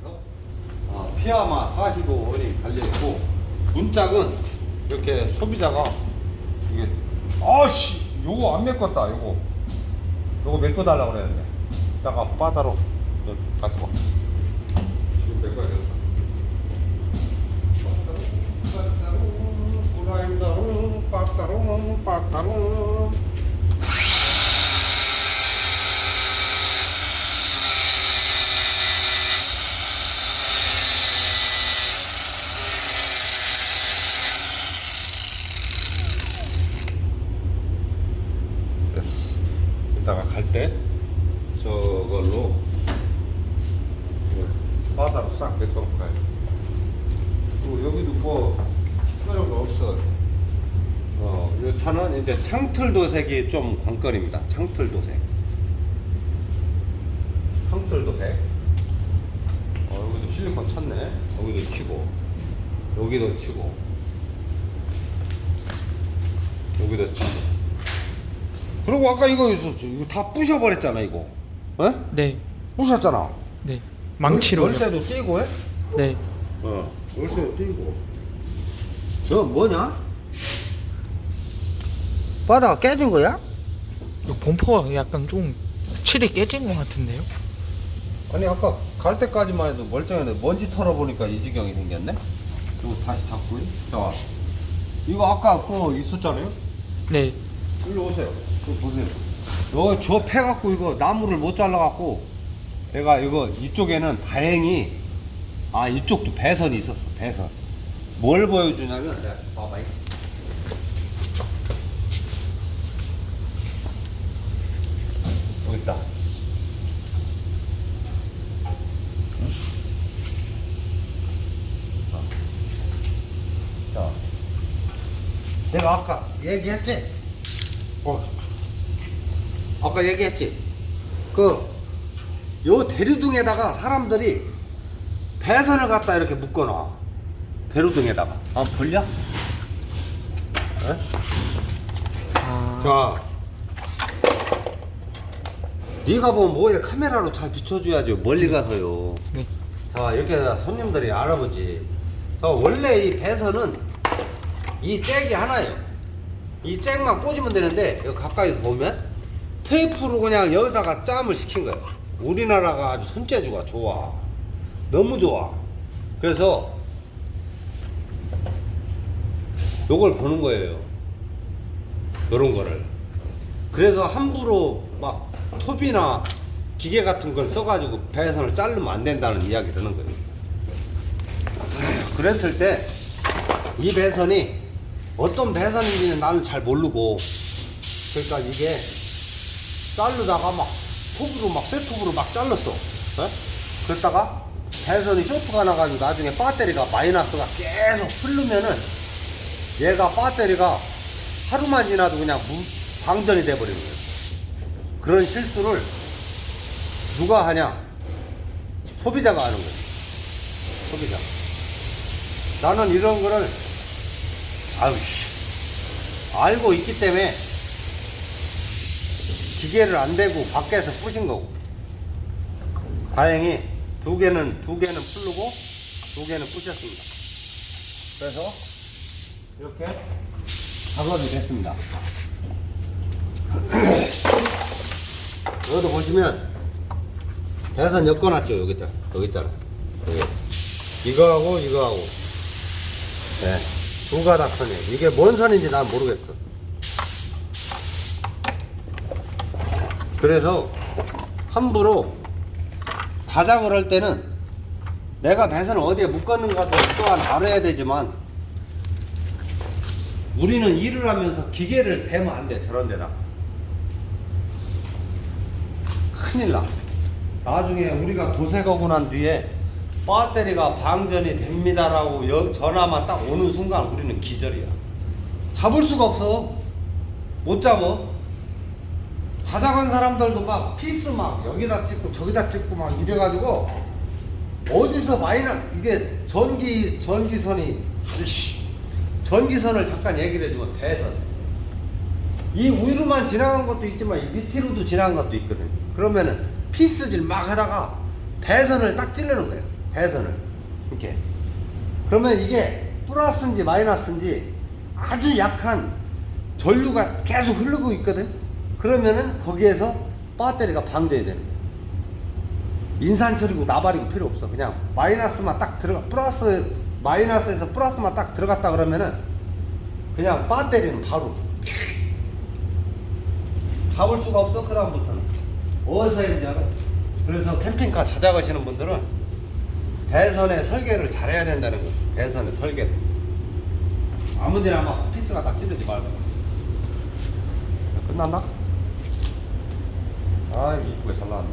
그래서 어, 피아마 45원이 달려있고 문짝은 이렇게 소비자가 이게 아씨 요거 안 메꿨다 요거. 요거 메꿔 달라고 그랬는데 이따가 바다로 너 가서 봐. 지금 메꿔야 되겠다 바다로 바다로 바다로 됐어. 갈때 저걸로 바다로 싹 돼. 그리고 여기도 뭐 특별한 거 없어. 어, 이 차는 이제 창틀 도색이 좀 관건입니다. 창틀 도색. 창틀 도색. 어, 여기도 실리콘 쳤네. 여기도 치고, 여기도 치고, 여기도 치고. 그리고 아까 이거 있었죠. 이거 다 부셔버렸잖아 이거. 에? 네, 부셨잖아. 네. 망치로. 열쇠도 떼고 해? 네. 어. 열쇠도 떼고. 저 뭐냐? 바다가 깨진 거야? 이 범퍼가 약간 좀 칠이 깨진 것 같은데요? 아니 아까 갈 때까지만 해도 멀쩡했는데 먼지 털어보니까 이 지경이 생겼네? 이거 다시 잡고 자 이거 아까 그거 있었잖아요? 네. 일로 오세요. 그거 보세요. 여기 저 패갖고 이거 나무를 못 잘라갖고 내가 이거 이쪽에는 다행히 아 이쪽도 배선이 있었어 배선. 뭘 보여주냐면 내가 봐봐. 여기 있다. 자. 내가 아까 얘기했지? 어. 아까 얘기했지? 그, 요 대류등에다가 사람들이 배선을 갖다 이렇게 묶어놔. 대류등에다가. 아, 벌려? 에? 아, 자. 네가 보면 뭐에 카메라로 잘 비춰줘야지. 멀리 가서요. 네. 자, 이렇게 손님들이 알아보지. 자, 원래 이 배선은 이 잭이 하나예요. 이 잭만 꽂으면 되는데, 여기 가까이서 보면 테이프로 그냥 여기다가 짬을 시킨 거예요. 우리나라가 아주 손재주가 좋아. 너무 좋아. 그래서 요걸 보는 거예요. 요런 거를. 그래서 함부로 막 톱이나 기계 같은 걸 써가지고 배선을 자르면 안 된다는 이야기를 하는 거예요. 그랬을 때 이 배선이 어떤 배선인지는 나는 잘 모르고 그러니까 이게 자르다가 막 톱으로 막 쇠톱으로 막 잘랐어. 어? 그랬다가 배선이 쇼트가 나가지고 나중에 배터리가 마이너스가 계속 흐르면은 얘가 배터리가 하루만 지나도 그냥 무, 방전이 돼버리는 거예요 그런 실수를 누가 하냐? 소비자가 하는 거예요 소비자. 나는 이런 거를 아유 씨, 알고 있기 때문에 기계를 안 대고 밖에서 부신 거고. 다행히 두 개는 두 개는 풀르고 두 개는 부셨습니다. 그래서 이렇게 작업이 됐습니다. 여기도 보시면 배선 엮어놨죠 여기다 여기 있잖아 여기. 이거하고 이거하고. 네, 두 가닥 선이에요. 이게 뭔 선인지 난 모르겠어. 그래서 함부로 자작을 할 때는 내가 배선을 어디에 묶었는가도 또한 알아야 되지만 우리는 일을 하면서 기계를 대면 안 돼, 저런 데다가. 큰일 나. 나중에 우리가 도색하고 난 뒤에 배터리가 방전이 됩니다라고 여- 전화만 딱 오는 순간 우리는 기절이야. 잡을 수가 없어. 못 잡아. 자작한 사람들도 막 피스 막 여기다 찍고 저기다 찍고 막 이래가지고 어디서 마이너 이게 전기 전기선이 전기선을 잠깐 얘기를 해주면 배선 이 위로만 지나간 것도 있지만 이 밑으로도 지나간 것도 있거든 그러면은 피스질 막 하다가 배선을 딱 찌르는 거예요 배선을. 이렇게. 그러면 이게 플러스인지 마이너스인지 아주 약한 전류가 계속 흐르고 있거든? 그러면은 거기에서 배터리가 방전이 되는 거야. 인산철이고 나발이고 필요 없어. 그냥 마이너스만 딱 들어가 플러스 마이너스에서 플러스만 딱 들어갔다 그러면은 그냥 배터리는 바로 잡을 수가 없어 그 다음부터는. 어디서 했는지 알아? 그래서 캠핑카 찾아가시는 분들은 배선의 설계를 잘해야 된다는 거야 배선의 설계를. 아무데나 막 피스가 딱 찌르지 말고. 끝났나? 아 이쁘게 잘 나왔네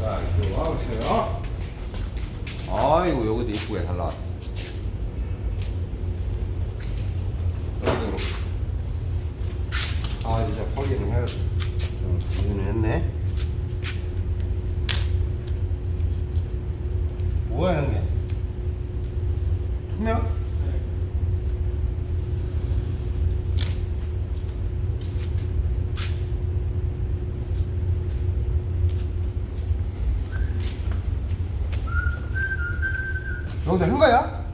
자, 이거 와보세요. 아이고, 여기도 이쁘게 잘 나왔어. 여기도 그렇고. 확인을 해야 돼. 응, 확인을 했네. 뭐야, 형님? 투명? 여기도 한 거야?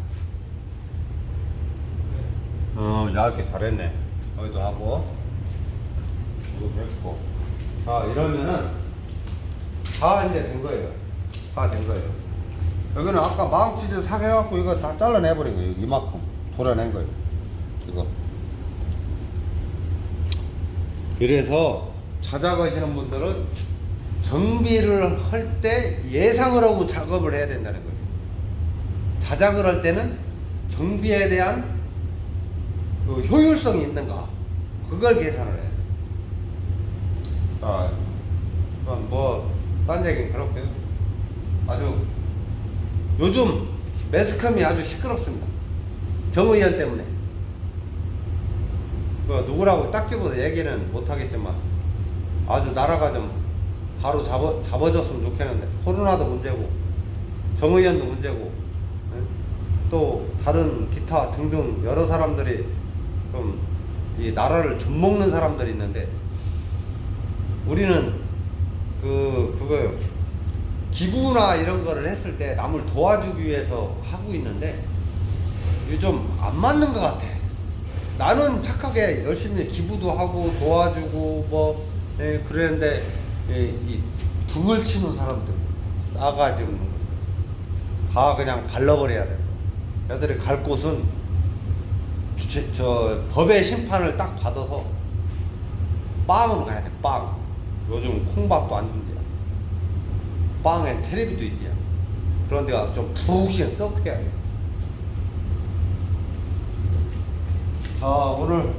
어, 얇게 잘했네. 여기도 하고, 이거 했고. 자, 이러면은, 다 이제 된 거예요. 다 된 거예요. 여기는 아까 망치즈 사해갖고 이거 다 잘라내 버린 거예요. 이만큼. 돌아낸 거예요. 이거. 그래서 찾아가시는 분들은 정비를 할 때 예상을 하고 작업을 해야 된다는 거예요. 자작을 할 때는 정비에 대한 그 효율성이 있는가 그걸 계산을 돼. 자, 그건 뭐딴 얘기는 그렇고요. 아주 요즘 매스컴이 아주 시끄럽습니다. 정의연 때문에. 그 누구라고 딱 집어서 얘기는 못하겠지만 아주 나라가 좀 바로 잡아, 잡아줬으면 좋겠는데 코로나도 문제고 정의연도 문제고 예? 또 다른 기타 등등 여러 사람들이 좀 이 나라를 좀 먹는 사람들이 있는데 우리는 그 그거요 기부나 이런 거를 했을 때 남을 도와주기 위해서 하고 있는데 좀안 맞는 것 같아. 나는 착하게 열심히 기부도 하고 도와주고 뭐 예, 그랬는데 예, 이 등을 치는 사람들 싸가지 없는 거. 다 그냥 갈라버려야 돼. 애들이 갈 곳은 주체, 저 법의 심판을 딱 받아서 빵으로 가야 돼. 빵. 요즘 콩밥도 안 준대요. 빵엔 테레비도 있대요. 그런 데가 좀 푹신 썩게 해야 돼. 자 오늘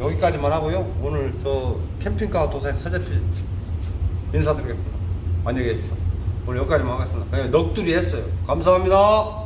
여기까지만 하고요. 오늘 저 캠핑카 도색 서재필 인사드리겠습니다. 안녕히 계십시오. 오늘 여기까지만 하겠습니다. 그냥 넋두리 했어요. 감사합니다.